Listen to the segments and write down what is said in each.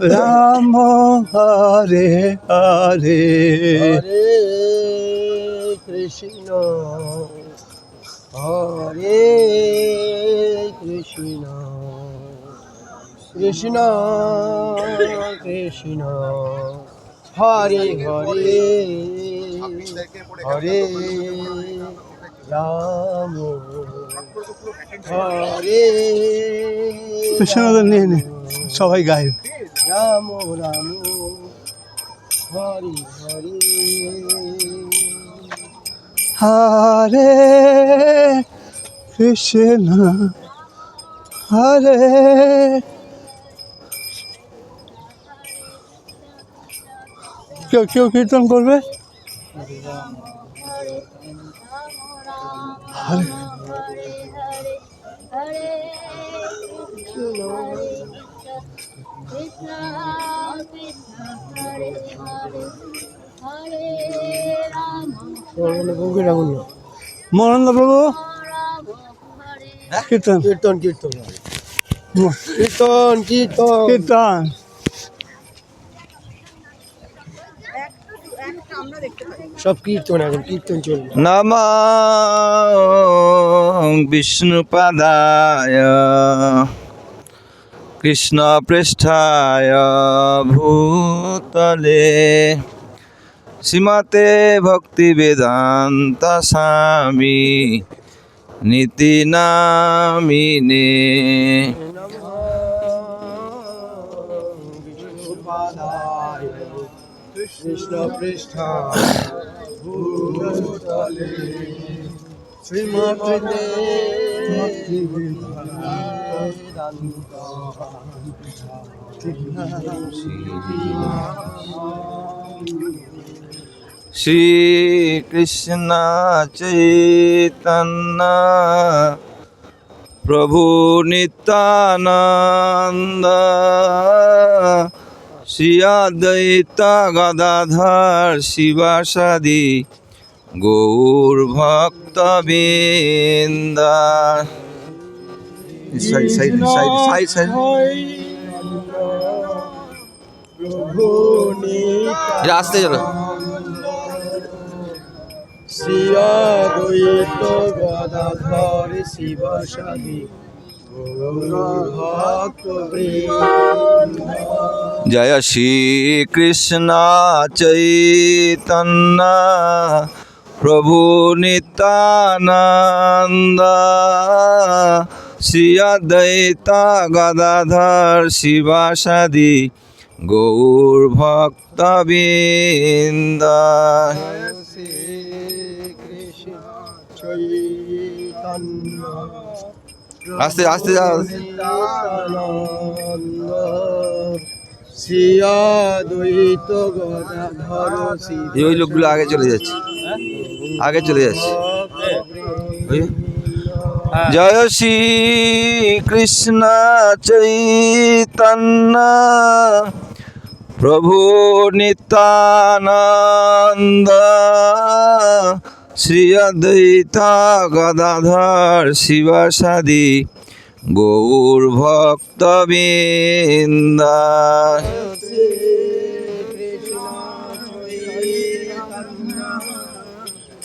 রাম হরে হরে। কৃষ্ণ হরে কৃষ্ণ কৃষ্ণ কৃষ্ণ। হরে হরে হরে রাম। হরে কৃষ্ণদের নিয়ে নে সবাই গায়ে রাম রাম। হরি হরি। হরে কৃষ্ণ হরে কেউ কেউ কীর্তন করবে? হরে। কৃষ্ণ কৃষ্ণ হরে হরে হরে রাম মনন্দ প্রভু কীর্তন। কীর্তন কীর্তন। কীর্তন কীর্তন। কীর্তন। সব কীর্তন এখন কীর্তন চলবে। নম বিষ্ণুপদায় কৃষ্ণপৃষ্ঠায় ভূতলে শ্রীমতে ভক্তিবেদান্ত স্বামী নীতি নামিনে। কৃষ্ণ পৃষ্ঠা ভূতলে শ্রীমতে শ্রীকৃষ্ণ চৈতন্য প্রভু নিত্যানন্দ শ্রী অদ্বৈত গদাধর শিবাসাদি গৌর ভক্তবৃন্দ side side side side side Nityananda আসতে চলো শ্রী অদ্বৈত গদাধর শিব চৈতন্য প্রভু নিত্যানন্দ শ্রী অদ্বৈত গদাধর শিবাসাদি, গৌর ভক্তবৃন্দ। শ্রী আস্তে আস্তে। ওই লোকগুলো আগে চলে যাচ্ছে। আগে চলে যাচ্ছে। জয় শ্রী কৃষ্ণ চৈতন্য। প্রভু নিত্যানন্দ। শ্রী অদ্বৈতা গদাধর শিবাসাদি গৌর ভক্তবৃন্দ।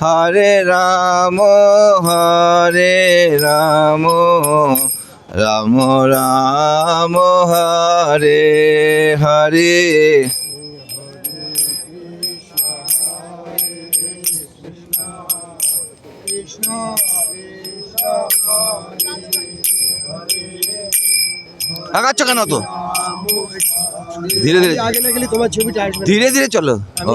হরে রাম হরে রাম রাম রাম হরে হরে। আগাচ্ছ কেন তো? ধীরে ধীরে। আগে না গেলে তোমার ছবিটা ধীরে ধীরে চলো। ও।